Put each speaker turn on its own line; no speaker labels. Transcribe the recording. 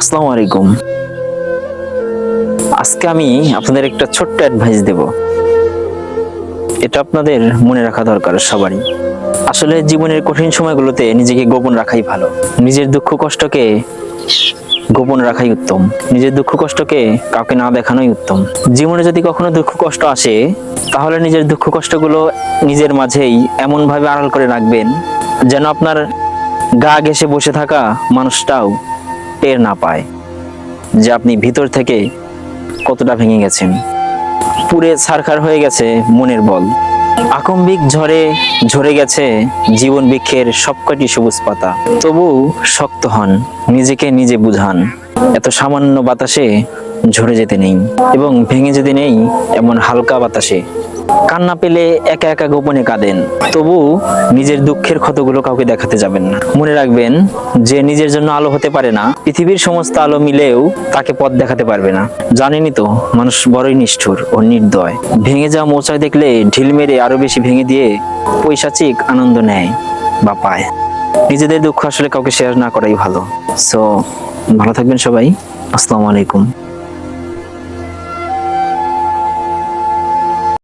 আসসালামু আলাইকুম। আজকে আমি আপনাদের একটা ছোট্ট অ্যাডভাইস দেব। এটা আপনাদের মনে রাখা দরকার সবারই। আসলে জীবনের কঠিন সময়গুলোতে নিজেকে গোপন রাখাই ভালো। নিজের দুঃখ কষ্টকে গোপন রাখাই উত্তম। নিজের দুঃখ কষ্টকে কাউকে না দেখানোই উত্তম। জীবনে যদি কখনো দুঃখ কষ্ট আসে, তাহলে নিজের দুঃখ কষ্টগুলো নিজের মাঝেই এমনভাবে আড়াল করে রাখবেন, যেন আপনার গা ঘেসে বসে থাকা মানুষটাও টের না পায় যে আপনি ভিতর থেকে কতটা ভেঙে গেছেন। পুরে ছারখার হয়ে গেছে মনের বল। আকম্বিক ঝড়ে ঝরে গেছে জীবন বৃক্ষের সবকটি সবুজ পাতা। তবু শক্ত হন, নিজেকে নিজে বুঝান। এত সামান্য বাতাসে ঝরে যেতে নেই এবং ভেঙে যেতে নেই এমন হালকা বাতাসে। কান্না পেলে একা একা গোপনে কাঁদেন। তবু নিজের দুঃখের ক্ষতগুলো কাউকে দেখাতে যাবেন না। মনে রাখবেন, যে নিজের জন্য আলো হতে পারে না, পৃথিবীর সমস্ত আলো মিলেও তাকে পথ দেখাতে পারবে না। জানেনই তো, মানুষ বড়ই নিষ্ঠুর ও নির্দয়। ভেঙে যাওয়া মোচায় দেখলে ঢিল মেরে আরও বেশি ভেঙে দিয়ে পৈশাচিক আনন্দ নেয় বা পায়। নিজেদের দুঃখ আসলে কাউকে শেয়ার না করাই ভালো। সো ভালো থাকবেন সবাই। আসসালামু আলাইকুম।